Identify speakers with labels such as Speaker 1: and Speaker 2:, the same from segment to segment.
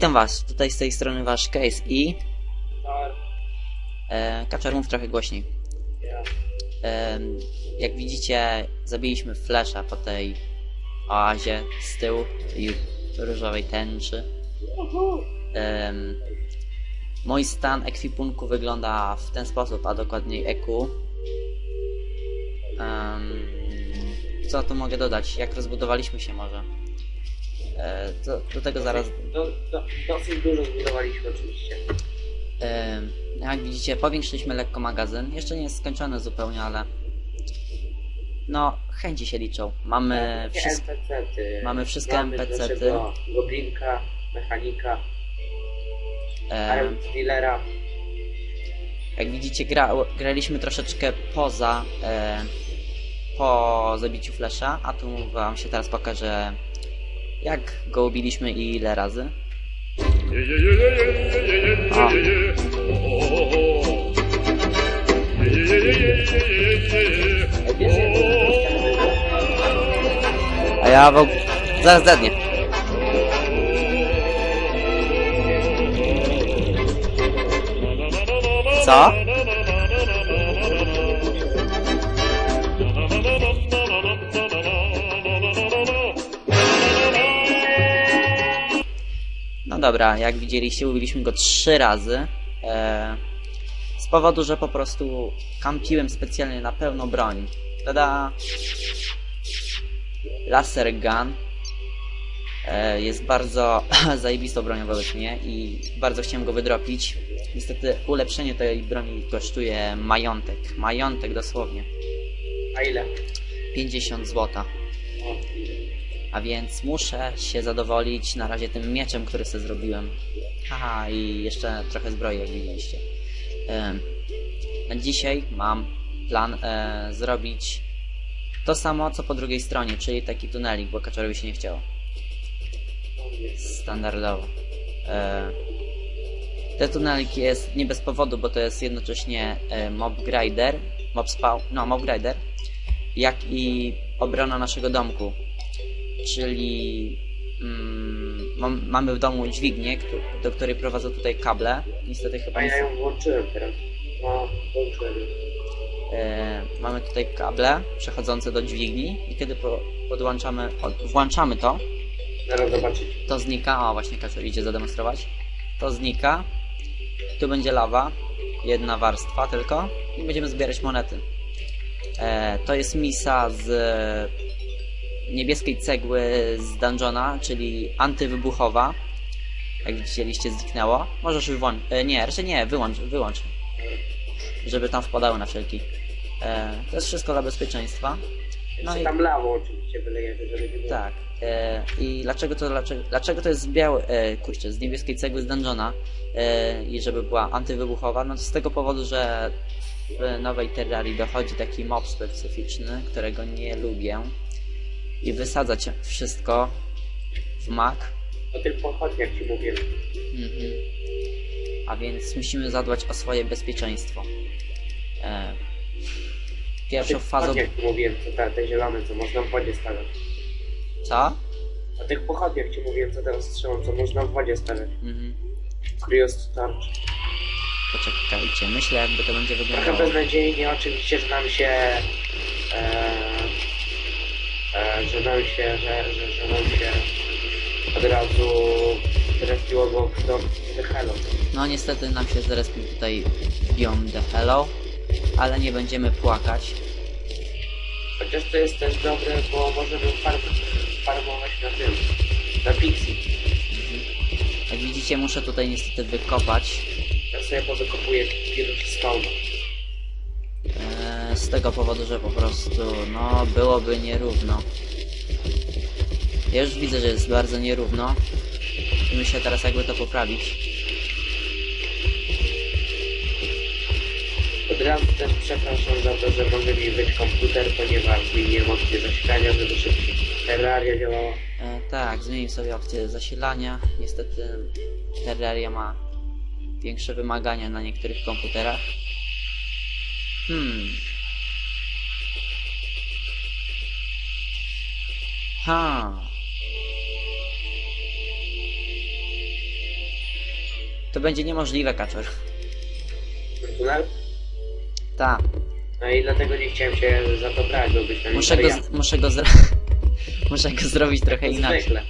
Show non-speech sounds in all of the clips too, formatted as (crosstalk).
Speaker 1: Witam was, tutaj z tej strony wasz Case i... E, mów trochę głośniej. E, jak widzicie, zabiliśmy Flasha po tej oazie z tyłu, tej różowej tęczy. Em, mój stan ekwipunku wygląda w ten sposób, a dokładniej EQ. Em, co tu mogę dodać? Jak rozbudowaliśmy się może? E, do, do tego zaraz
Speaker 2: Do, do, dosyć dużo zbudowaliśmy oczywiście.
Speaker 1: Em, Jak widzicie, powiększyliśmy lekko magazyn. Jeszcze nie jest skończony zupełnie, ale no, chęci się liczą. Mamy
Speaker 2: Takie
Speaker 1: wszystko.
Speaker 2: NPC-ty.
Speaker 1: mamy wszystkie
Speaker 2: Mamy
Speaker 1: NPC-ty.
Speaker 2: Goblinka, mechanika, Dealera.
Speaker 1: Jak widzicie, gra, graliśmy troszeczkę poza e, po zabiciu Flesza, a tu wam się teraz pokażę, jak go ubiliśmy i ile razy.
Speaker 2: A
Speaker 1: A ja w og... zaraz dednie. Co? Dobra, jak widzieliście, ubiliśmy go trzy razy. E, z powodu, że po prostu kampiłem specjalnie na pełną broń. Tada! Laser Gun e, jest bardzo (laughs) zajebistą bronią wobec mnie i bardzo chciałem go wydropić. Niestety ulepszenie tej broni kosztuje majątek. Majątek dosłownie.
Speaker 2: A ile?
Speaker 1: 50 zł. A więc muszę się zadowolić na razie tym mieczem, który sobie zrobiłem. Haha, i jeszcze trochę zbroi, jak widzieliście. Na dzisiaj mam plan e, zrobić to samo, co po drugiej stronie, czyli taki tunelik, bo kaczorowi się nie chciało. Standardowo. E, te tunelik jest nie bez powodu, bo to jest jednocześnie e, mob grider, mob spawn, no mob grider, jak i obrona naszego domku. Czyli mm, mam, mamy w domu dźwignię, do której prowadzą tutaj kable. Niestety chyba
Speaker 2: A
Speaker 1: nie,
Speaker 2: ja ją włączyłem teraz. No, włączyłem.
Speaker 1: e, mamy tutaj kable przechodzące do dźwigni i kiedy po, podłączamy, od, włączamy to,
Speaker 2: Zaraz zobaczyć.
Speaker 1: to znika, o właśnie Kaczor idzie zademonstrować, to znika, tu będzie lawa, jedna warstwa tylko i będziemy zbierać monety. E, to jest misa z niebieskiej cegły z dungeona, czyli antywybuchowa. Jak widzieliście zniknęło. Możesz wyłączyć, e, nie, raczej nie, wyłącz, wyłącz, żeby tam wpadały na wszelki. E, to jest wszystko dla bezpieczeństwa. No i
Speaker 2: tam lawą oczywiście wylejemy, żeby nie było.
Speaker 1: tak. E, I dlaczego to, dlaczego, dlaczego to jest z białej, e, kurczę, z niebieskiej cegły z dungeona e, i żeby była antywybuchowa? No to z tego powodu, że w nowej Terrarii dochodzi taki mob specyficzny, którego nie lubię i wysadza cię wszystko w mak.
Speaker 2: O tym pochodnie, jak ci mówię.
Speaker 1: Mhm. A więc musimy zadbać o swoje bezpieczeństwo. E, pierwszą
Speaker 2: tych
Speaker 1: fazą...
Speaker 2: pochodniach ci mówiłem, co te, te zielone, co można w wodzie stawiać.
Speaker 1: Co?
Speaker 2: O tych pochodniach ci mówiłem, co teraz strzelam, co można w wodzie stawiać.
Speaker 1: Mhm.
Speaker 2: Kryos tarcz.
Speaker 1: Poczekajcie, myślę jakby to będzie
Speaker 2: Trochę
Speaker 1: wyglądało.
Speaker 2: beznadziejnie oczywiście, że nam się e, że nam się, że, że, że nam się od razu trafiło go do do Hello.
Speaker 1: No niestety nam się zrespił tutaj Beyond the Hello, ale nie będziemy płakać.
Speaker 2: Chociaż to jest też dobre, bo możemy farm, farmować na tym, na Pixie.
Speaker 1: Jak widzicie muszę tutaj niestety wykopać
Speaker 2: Ja sobie powykopuję pierwszy spawn.
Speaker 1: Z tego powodu, że po prostu no byłoby nierówno. Ja już widzę, że jest bardzo nierówno i myślę teraz jakby to poprawić.
Speaker 2: Od razu też przepraszam za to, że może mi być komputer, ponieważ zmieniłem opcję zasilania, żeby szybciej Terraria działała.
Speaker 1: E, tak, zmienił sobie opcję zasilania. Niestety Terraria ma większe wymagania na niektórych komputerach. Hmm. Ha. To będzie niemożliwe, kaczor.
Speaker 2: Ten tunel?
Speaker 1: Ta.
Speaker 2: No i dlatego nie chciałem się za to brać, bo byś tam
Speaker 1: Muszę go, z- muszę go (laughs) muszę go zrobić trochę inaczej.
Speaker 2: Zwykle.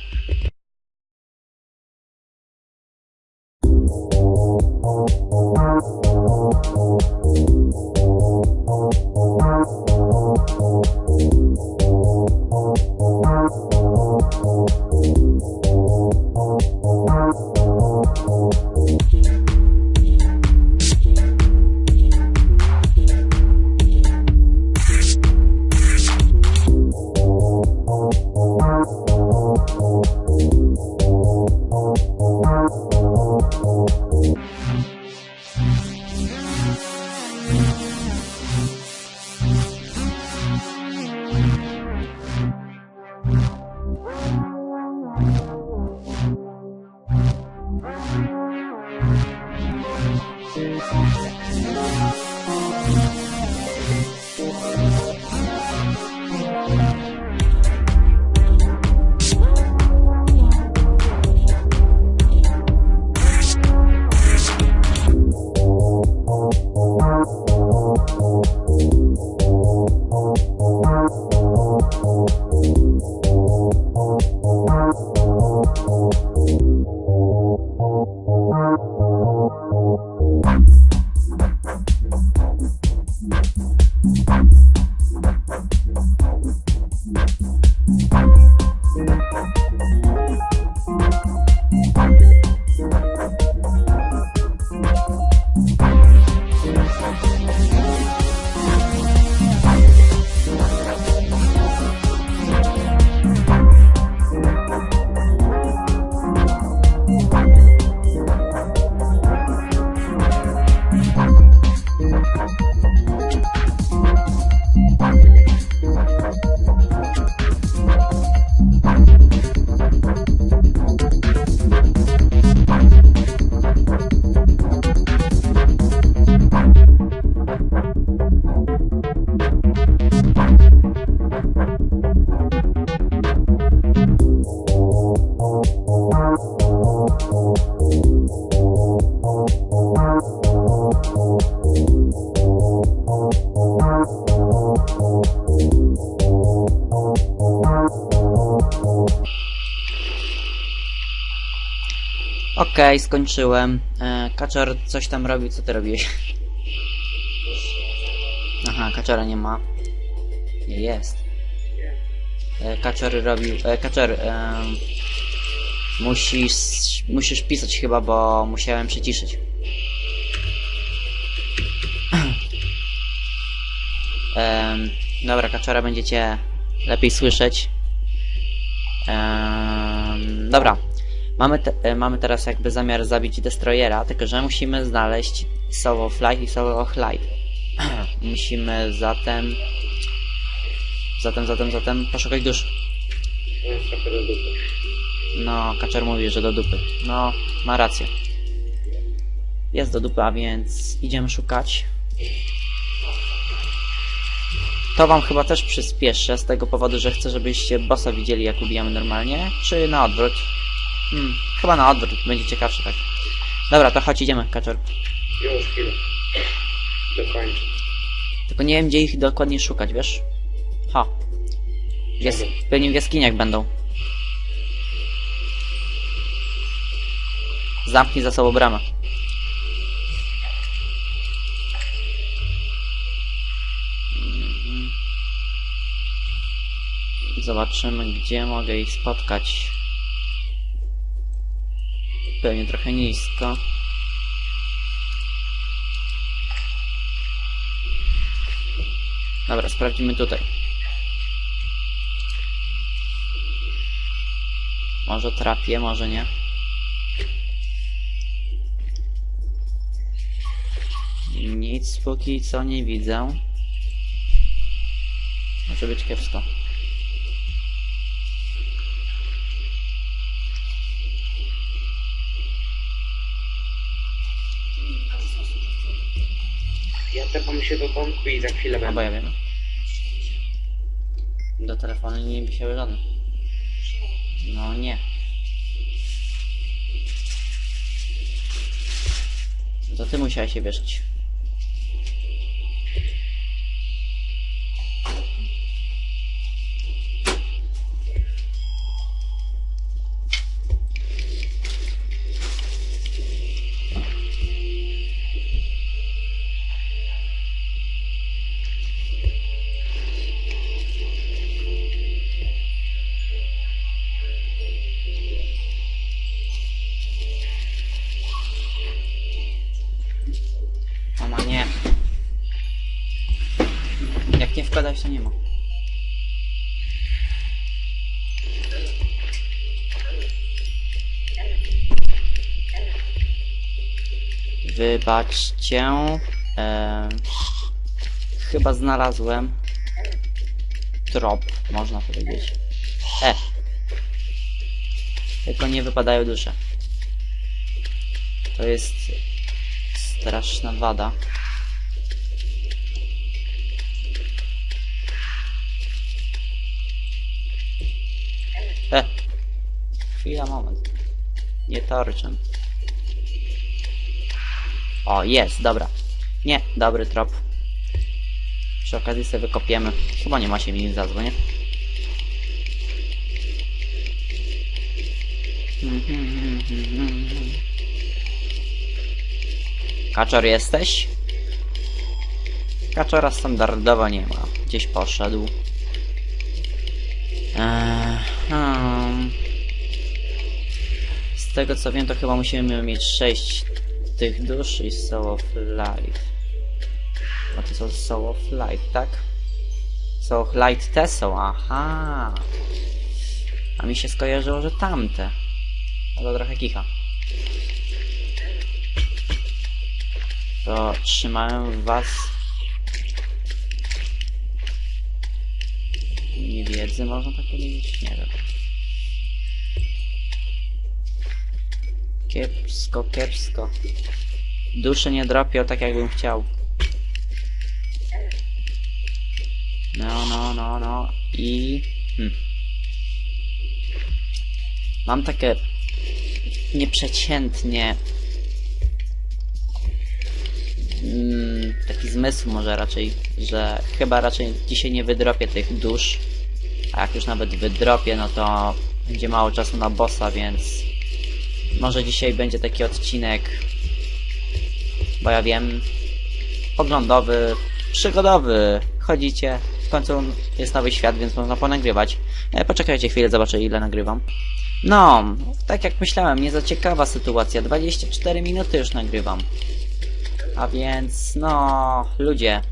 Speaker 1: Okej, skończyłem. E, kaczor coś tam robił, co ty robiłeś? Aha, kaczora nie ma. Nie jest. E, kaczor robił... E, kaczor... E, musisz... Musisz pisać chyba, bo musiałem przyciszyć. Em, dobra, kaczora będziecie lepiej słyszeć. Em, dobra. Mamy, te, e, mamy teraz jakby zamiar zabić Destroyera, tylko że musimy znaleźć Soul of Light i Soul of Light. (clears throat) musimy zatem... Zatem, zatem, zatem poszukać dusz.
Speaker 2: No
Speaker 1: Kaczor mówi, że do dupy. No, ma rację. Jest do dupy, a więc idziemy szukać. To wam chyba też przyspieszę z tego powodu, że chcę, żebyście bossa widzieli jak ubijamy normalnie, czy na odwrót? Hmm, chyba na odwrót, będzie ciekawsze tak. Dobra, to chodź, idziemy, Kaczor.
Speaker 2: Już chwilę. Dokończę.
Speaker 1: Tylko nie wiem, gdzie ich dokładnie szukać, wiesz? Ha. Jas pewnie w jaskiniach będą. Zamknij za sobą bramę. Mhm. Zobaczymy, gdzie mogę ich spotkać. Pewnie trochę nisko. Dobra, sprawdzimy tutaj. Może trafię, może nie. Nic póki co nie widzę. Może być kiepsko.
Speaker 2: Się do i za chwilę
Speaker 1: Albo
Speaker 2: będę.
Speaker 1: ja wiem. Do telefonu nie wisiały żadne. No nie. To ty musiałeś się wierzyć. Wybaczcie. E, chyba znalazłem trop, można powiedzieć. E. Tylko nie wypadają dusze. To jest straszna wada. E! Chwila, moment. Nie torczem. O, jest, dobra. Nie, dobry trop. Przy okazji sobie wykopiemy. Chyba nie ma się mi zadzwo, nie? Kaczor jesteś? Kaczora standardowo nie ma. Gdzieś poszedł. Eee, hmm. Z tego co wiem, to chyba musimy mieć 6 tych dusz i Soul of Life. A to są Soul of Light, tak? Soul of Light te są, aha. A mi się skojarzyło, że tamte. No to trochę kicha. To trzymałem was niewiedzy, można tak powiedzieć? Nie wiem. Kiepsko, kiepsko. Duszy nie dropią tak jakbym chciał. No, no, no, no. I... Hmm. Mam takie nieprzeciętnie mm, taki zmysł może raczej, że chyba raczej dzisiaj nie wydropię tych dusz. A jak już nawet wydropię, no to będzie mało czasu na bossa, więc może dzisiaj będzie taki odcinek, bo ja wiem, poglądowy, przygodowy. Chodzicie, w końcu jest nowy świat, więc można ponagrywać. E, poczekajcie chwilę, zobaczę ile nagrywam. No, tak jak myślałem, nie za ciekawa sytuacja. 24 minuty już nagrywam. A więc, no, ludzie,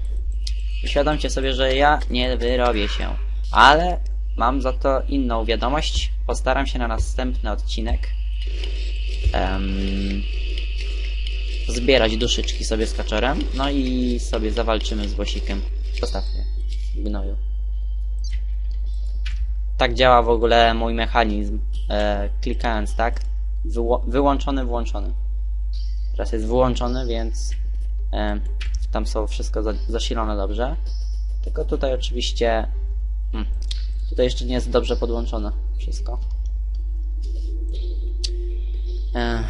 Speaker 1: uświadomcie sobie, że ja nie wyrobię się. Ale mam za to inną wiadomość. Postaram się na następny odcinek em, zbierać duszyczki sobie z kaczorem. No i sobie zawalczymy z Bosikiem. Zostawcie gnoju. Tak działa w ogóle mój mechanizm. E, klikając tak, wyło wyłączony, włączony. Teraz jest wyłączony, więc e, tam są wszystko za zasilone dobrze. Tylko tutaj oczywiście hmm, tutaj jeszcze nie jest dobrze podłączone wszystko. E,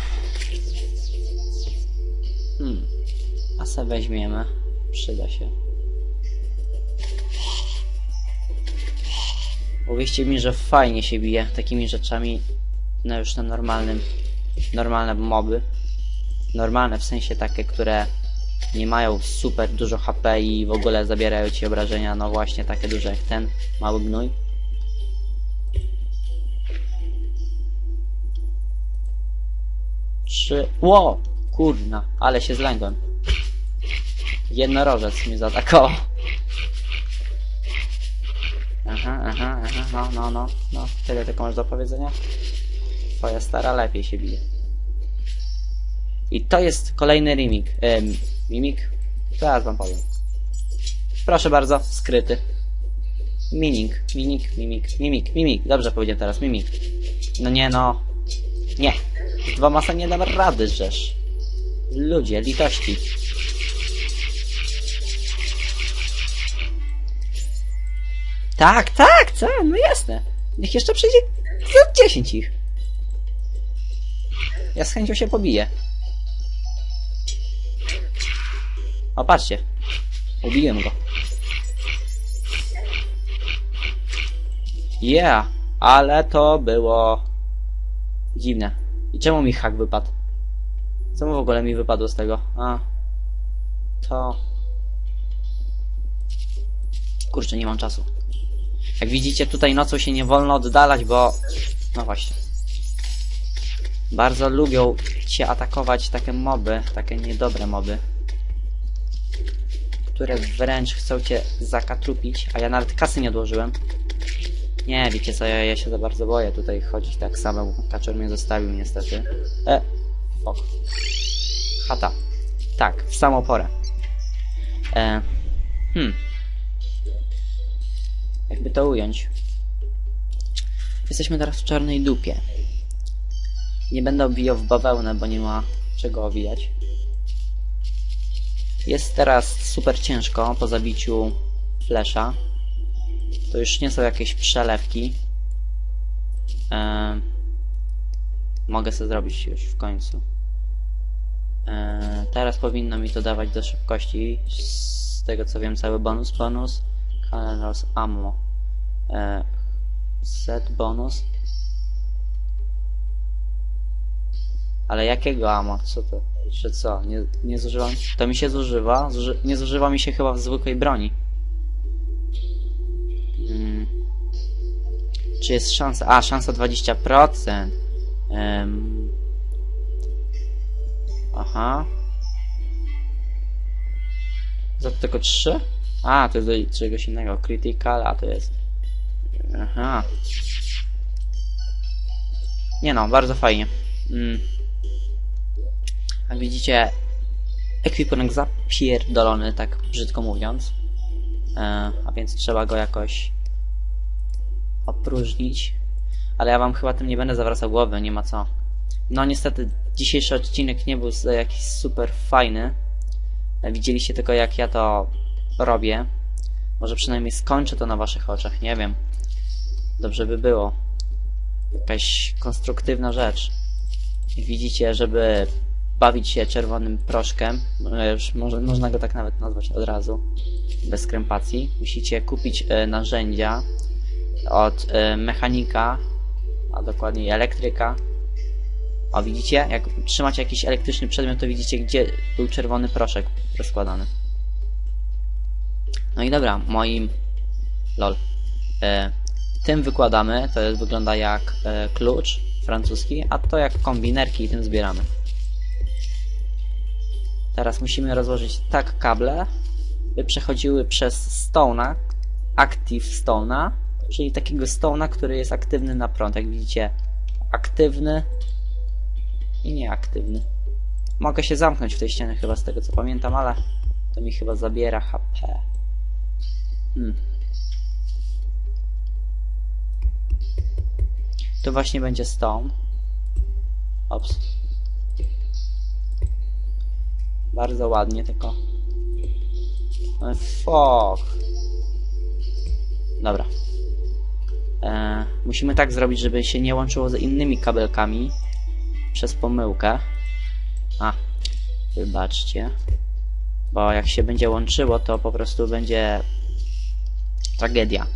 Speaker 1: hmm. A weźmiemy. Przyda się. Uwierzcie mi, że fajnie się bije takimi rzeczami no już na normalnym normalne moby. Normalne w sensie takie, które nie mają super dużo HP i w ogóle zabierają ci obrażenia, no właśnie takie duże jak ten mały gnój. Trzy... Ło! Kurna, ale się zlęgłem. Jednorożec mnie zaatakował. Aha, aha, aha, no, no, no, no. Tyle tylko masz do powiedzenia? Twoja stara lepiej się bije. I to jest kolejny remik. Em, mimik? Zaraz wam powiem. Proszę bardzo, skryty. Minik, minik, mimik, mimik, mimik. Dobrze powiedziałem teraz, mimik. No nie no. Nie. Dwoma sobie nie dam rady, żeż. Ludzie, litości. Tak, tak, tak, no jasne. Niech jeszcze przyjdzie za 10 ich. Ja z chęcią się pobiję. O, patrzcie. Ubiłem go. Yeah, ale to było dziwne. I czemu mi hak wypadł? Co w ogóle mi wypadło z tego? A, to... Kurczę, nie mam czasu. Jak widzicie, tutaj nocą się nie wolno oddalać, bo... No właśnie. Bardzo lubią cię atakować takie moby, takie niedobre moby. Które wręcz chcą cię zakatrupić, a ja nawet kasy nie odłożyłem. Nie, wiecie co, ja, ja się za bardzo boję tutaj chodzić tak samo. Kaczor mnie zostawił niestety. E, fuck. Chata. Tak, w samą porę. E, hmm. Jakby to ująć. Jesteśmy teraz w czarnej dupie. Nie będę obwijał w bawełnę, bo nie ma czego owijać. Jest teraz super ciężko po zabiciu flesza. To już nie są jakieś przelewki. Mogę sobie zrobić już w końcu. Teraz powinno mi to dawać do szybkości. Z tego co wiem, cały bonus. Bonus. Colors ammo. Set bonus. Ale jakiego ammo? Co to? Czy co? Nie, nie zużywam? To mi się zużywa. Zuży nie zużywa mi się chyba w zwykłej broni. Czy jest szansa? A, szansa 20%. Um. Aha. Za to tylko 3? A, to jest do czegoś innego. Critical, a to jest... Aha. Nie no, bardzo fajnie. Mm. Jak widzicie, ekwipunek zapierdolony, tak brzydko mówiąc. E, a więc trzeba go jakoś opróżnić. Ale ja wam chyba tym nie będę zawracał głowy, nie ma co. No niestety, dzisiejszy odcinek nie był jakiś super fajny. Widzieliście tylko jak ja to robię. Może przynajmniej skończę to na waszych oczach, nie wiem. Dobrze by było. Jakaś konstruktywna rzecz. Widzicie, żeby bawić się czerwonym proszkiem, e, już może, można go tak nawet nazwać od razu, bez krępacji, musicie kupić e, narzędzia od e, mechanika, a dokładniej elektryka. O, widzicie? Jak trzymacie jakiś elektryczny przedmiot, to widzicie, gdzie był czerwony proszek rozkładany. No i dobra, moim... lol. E, tym wykładamy, to jest, wygląda jak e, klucz francuski, a to jak kombinerki i tym zbieramy. Teraz musimy rozłożyć tak kable, by przechodziły przez Stone'a, Active Stone'a, czyli takiego Stone'a, który jest aktywny na prąd. Jak widzicie, aktywny i nieaktywny. Mogę się zamknąć w tej ścianie chyba z tego co pamiętam, ale to mi chyba zabiera HP. Hmm. Tu właśnie będzie Stone. Ops. Bardzo ładnie, tylko... Fuck. Dobra. E, musimy tak zrobić, żeby się nie łączyło z innymi kabelkami przez pomyłkę. A, wybaczcie. Bo jak się będzie łączyło, to po prostu będzie tragedia.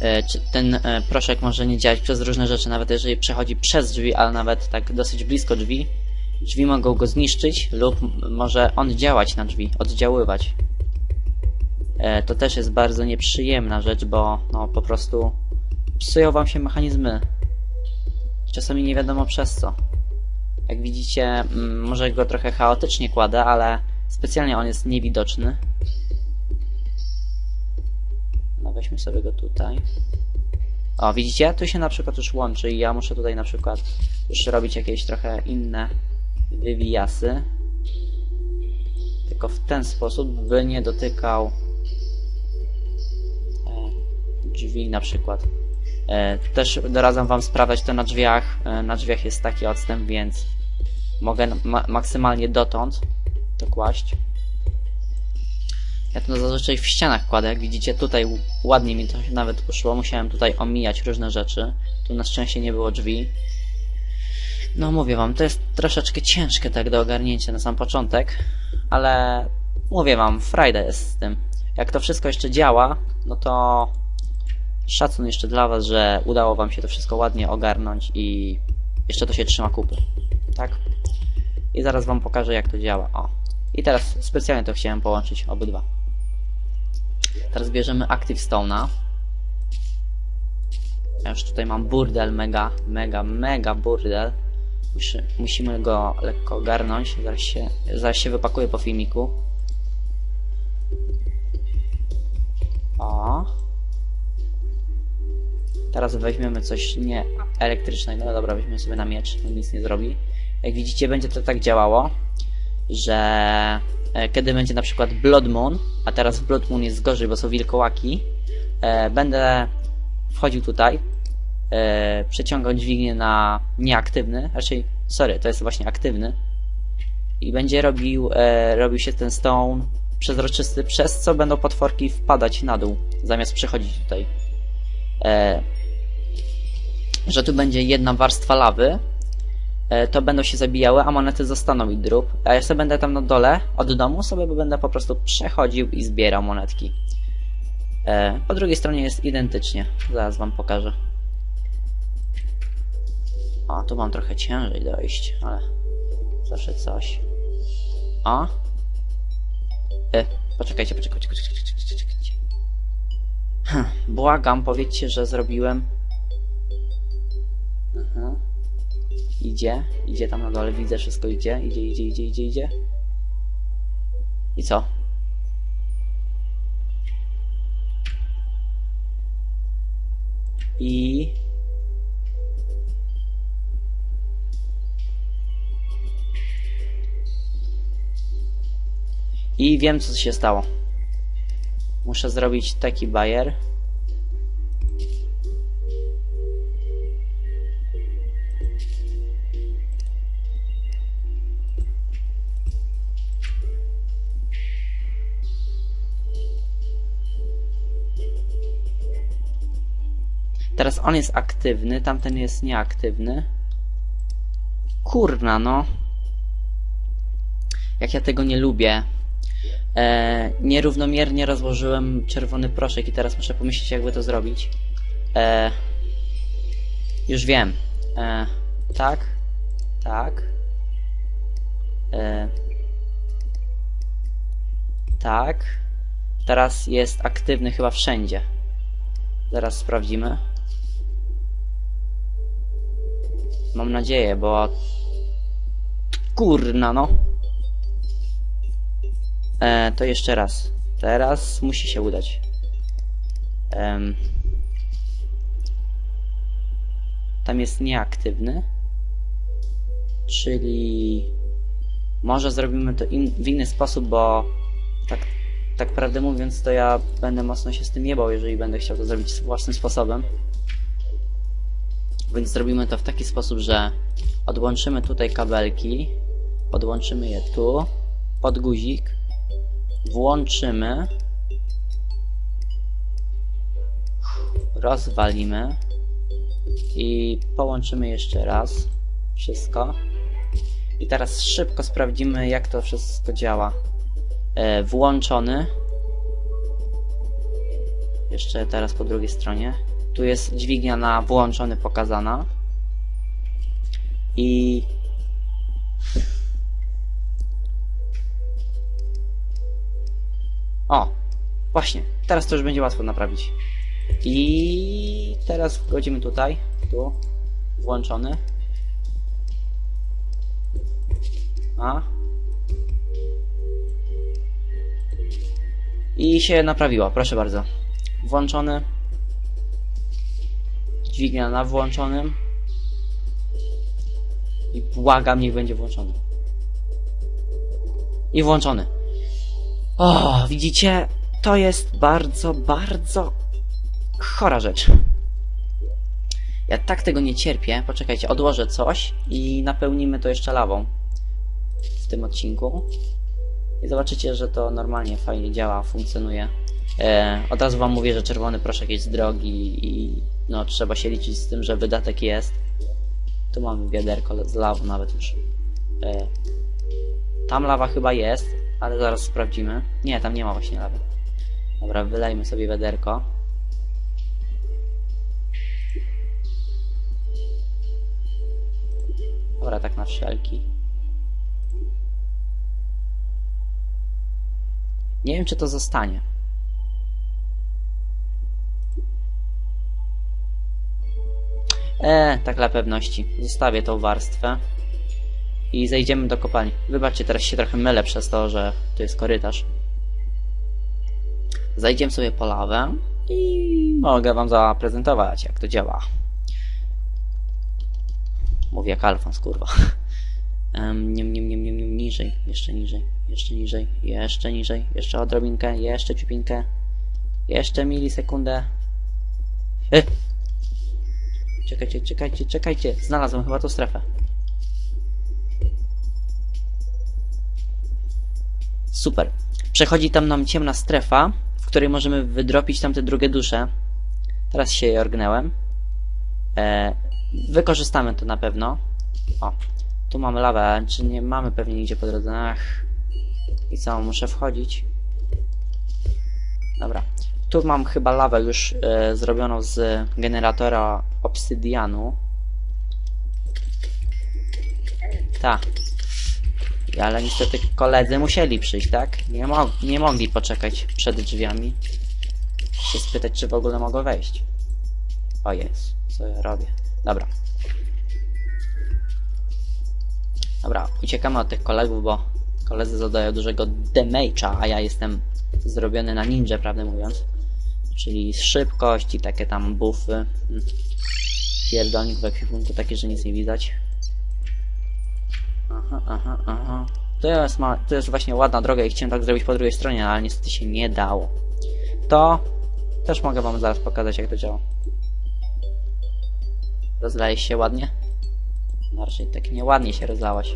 Speaker 1: E, ten e, proszek może nie działać przez różne rzeczy, nawet jeżeli przechodzi przez drzwi, ale nawet tak dosyć blisko drzwi. Drzwi mogą go zniszczyć lub może on działać na drzwi, oddziaływać. E, to też jest bardzo nieprzyjemna rzecz, bo no po prostu psują wam się mechanizmy. Czasami nie wiadomo przez co. Jak widzicie, mm, może go trochę chaotycznie kładę, ale specjalnie on jest niewidoczny. No weźmy sobie go tutaj. O, widzicie? Tu się na przykład już łączy i ja muszę tutaj na przykład już robić jakieś trochę inne wywijasy. Tylko w ten sposób, by nie dotykał e, drzwi na przykład. E, też doradzam wam sprawdzać to na drzwiach. E, na drzwiach jest taki odstęp, więc mogę ma maksymalnie dotąd to kłaść. Ja to zazwyczaj w ścianach kładę, jak widzicie tutaj ładnie mi to nawet uszło, musiałem tutaj omijać różne rzeczy. Tu na szczęście nie było drzwi. No mówię wam, to jest troszeczkę ciężkie tak do ogarnięcia na sam początek, ale mówię wam, frajda jest z tym. Jak to wszystko jeszcze działa, no to szacun jeszcze dla was, że udało wam się to wszystko ładnie ogarnąć i jeszcze to się trzyma kupy. Tak? I zaraz wam pokażę jak to działa. O. I teraz specjalnie to chciałem połączyć obydwa. Teraz bierzemy Active Stone'a. Ja już tutaj mam burdel, mega, mega, mega burdel. Musi, musimy go lekko ogarnąć. Zaraz się, zaraz się wypakuje po filmiku. Teraz weźmiemy coś nie elektrycznego. No dobra, weźmiemy sobie na miecz, on nic nie zrobi. Jak widzicie, będzie to tak działało, że e, kiedy będzie na przykład Blood Moon, a teraz w Blood Moon jest gorzej, bo są wilkołaki, e, będę wchodził tutaj, e, przeciągał dźwignię na nieaktywny, raczej, sorry, to jest właśnie aktywny i będzie robił, robił się ten stone przezroczysty, przez co będą potworki wpadać na dół, zamiast przechodzić tutaj. Że tu będzie jedna warstwa lawy, e, to będą się zabijały, a monety zostaną i drób. A ja sobie będę tam na dole, od domu sobie będę po prostu przechodził i zbierał monetki. E, po drugiej stronie jest identycznie. Zaraz wam pokażę. O, tu mam trochę ciężej dojść, ale zawsze coś. O. E, poczekajcie, poczekajcie, poczekajcie, poczekajcie. Hm, błagam, powiedzcie, że zrobiłem. Aha. Idzie, idzie tam na dole, widzę, wszystko idzie, idzie, idzie, idzie, idzie, idzie. I co? I... I wiem, co się stało. Muszę zrobić taki bajer. Teraz on jest aktywny, tamten jest nieaktywny. Kurna, no. Jak ja tego nie lubię. E, nierównomiernie rozłożyłem czerwony proszek i teraz muszę pomyśleć, jakby to zrobić. E, już wiem. E, tak. Tak. E, tak. Teraz jest aktywny chyba wszędzie. Zaraz sprawdzimy. Mam nadzieję, bo... Kurna, no. E, to jeszcze raz. Teraz musi się udać. Em, tam jest nieaktywny. Czyli... Może zrobimy to in, w inny sposób, bo tak, tak prawdę mówiąc, to ja będę mocno się z tym jebał, jeżeli będę chciał to zrobić własnym sposobem. Więc zrobimy to w taki sposób, że odłączymy tutaj kabelki, podłączymy je tu, pod guzik, włączymy, rozwalimy i połączymy jeszcze raz wszystko. I teraz szybko sprawdzimy, jak to wszystko działa. E, włączony. Jeszcze teraz po drugiej stronie. Tu jest dźwignia na włączony pokazana. I... O! Właśnie, teraz to już będzie łatwo naprawić. I teraz wchodzimy tutaj. Tu. Włączony. A. I się naprawiło, proszę bardzo. Włączony. Dźwignia na włączonym. I błagam, niech będzie włączony. I włączony. O, widzicie? To jest bardzo, bardzo chora rzecz. Ja tak tego nie cierpię. Poczekajcie, odłożę coś i napełnimy to jeszcze lawą w tym odcinku. I zobaczycie, że to normalnie fajnie działa, funkcjonuje. E, od razu wam mówię, że czerwony proszek jest drogi i no trzeba się liczyć z tym, że wydatek jest. Tu mamy wiaderko z lawą nawet już. E, tam lawa chyba jest. ale zaraz sprawdzimy. Nie, tam nie ma właśnie lawy. Dobra, wylejmy sobie wiaderko. Dobra, tak na wszelki. Nie wiem, czy to zostanie. E, tak dla pewności. Zostawię tą warstwę. I zejdziemy do kopalni. Wybaczcie, teraz się trochę mylę przez to, że to jest korytarz. Zajdziemy sobie po lawę i mogę wam zaprezentować, jak to działa. Mówię jak Alfons, kurwa. Nie, nie, nie, nie, nie, niżej, jeszcze niżej, jeszcze niżej, jeszcze niżej, jeszcze odrobinkę, jeszcze ciupinkę, jeszcze milisekundę. E! Czekajcie, czekajcie, czekajcie, znalazłem chyba tą strefę. Super. Przechodzi tam nam ciemna strefa, w której możemy wydropić tamte drugie dusze. Teraz się je orgnęłem. E, wykorzystamy to na pewno. O, tu mamy lawę, czy nie mamy pewnie nigdzie po drodze. Ach. I co, muszę wchodzić? Dobra. Tu mam chyba lawę już e, zrobioną z generatora obsydianu. Tak. Ale niestety koledzy musieli przyjść, tak? Nie, mo nie mogli poczekać przed drzwiami. Się spytać, czy w ogóle mogą wejść. O jest, co ja robię? Dobra. Dobra, uciekamy od tych kolegów, bo koledzy zadają dużego damage'a, a ja jestem zrobiony na ninja, prawdę mówiąc. Czyli szybkość i takie tam buffy. Pierdolnik w ekwipunku taki, że nic nie widać. Aha, aha, aha. To jest, ma, to jest właśnie ładna droga i chciałem tak zrobić po drugiej stronie, ale niestety się nie dało. To też mogę wam zaraz pokazać jak to działa. Rozlaje się ładnie? No raczej tak nieładnie się rozlałaś.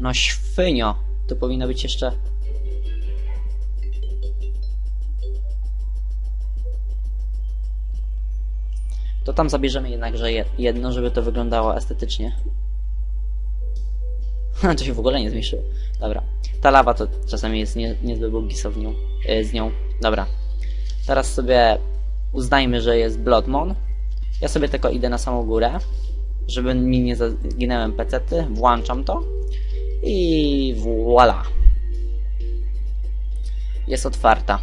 Speaker 1: No świnio! To powinno być jeszcze... To tam zabierzemy jednakże je- jedno, żeby to wyglądało estetycznie. (laughs) to się w ogóle nie zmieściło. Dobra. Ta lawa to czasami jest nie, niezły bugiso w nią, e, z nią. Dobra. Teraz sobie uznajmy, że jest Bloodmon. Ja sobie tylko idę na samą górę, żeby mi nie zaginęły pecety. Włączam to. I voila. Jest otwarta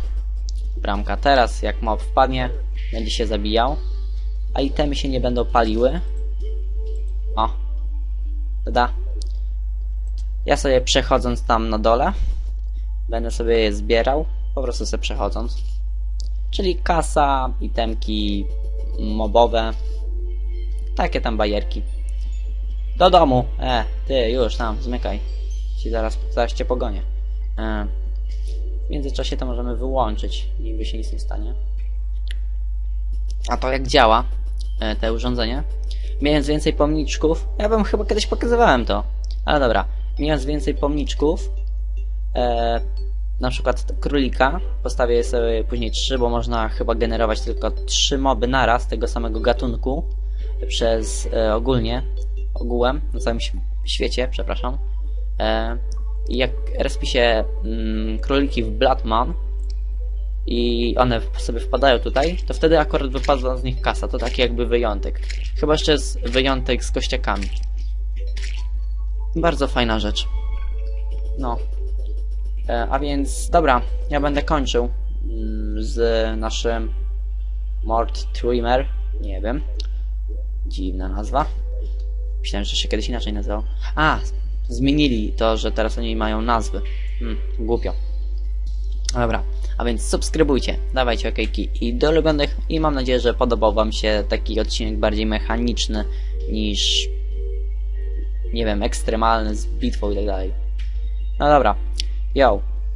Speaker 1: bramka. Teraz jak mob wpadnie, będzie się zabijał. A itemy się nie będą paliły. O. Doda. Ja sobie przechodząc tam na dole, będę sobie je zbierał, po prostu sobie przechodząc. Czyli kasa, itemki mobowe, takie tam bajerki. Do domu! E, ty, już tam, zmykaj. Ci zaraz, zaraz cię pogonię. E, w międzyczasie to możemy wyłączyć, niby się nic nie stanie. A to jak działa, te urządzenie? Mając więcej pomniczków, ja wam chyba kiedyś pokazywałem to, ale dobra. Mając więcej pomniczków, e, na przykład królika, postawię sobie później trzy, bo można chyba generować tylko trzy moby naraz tego samego gatunku przez e, ogólnie, ogółem, na całym św- świecie, przepraszam. E, jak respi się mm, króliki w Bloodman i one sobie wpadają tutaj, to wtedy akurat wypada z nich kasa. To taki jakby wyjątek. Chyba jeszcze jest wyjątek z kościakami. Bardzo fajna rzecz. No. E, a więc, dobra, ja będę kończył mm, z naszym Mort Trimmer. Nie wiem. Dziwna nazwa. Myślałem, że się kiedyś inaczej nazywał. A, zmienili to, że teraz oni mają nazwy. Hmm, głupio. Dobra, a więc subskrybujcie, dawajcie okejki i do ulubionych i mam nadzieję, że podobał wam się taki odcinek bardziej mechaniczny niż nie wiem, ekstremalny z bitwą i tak dalej. No dobra, yo,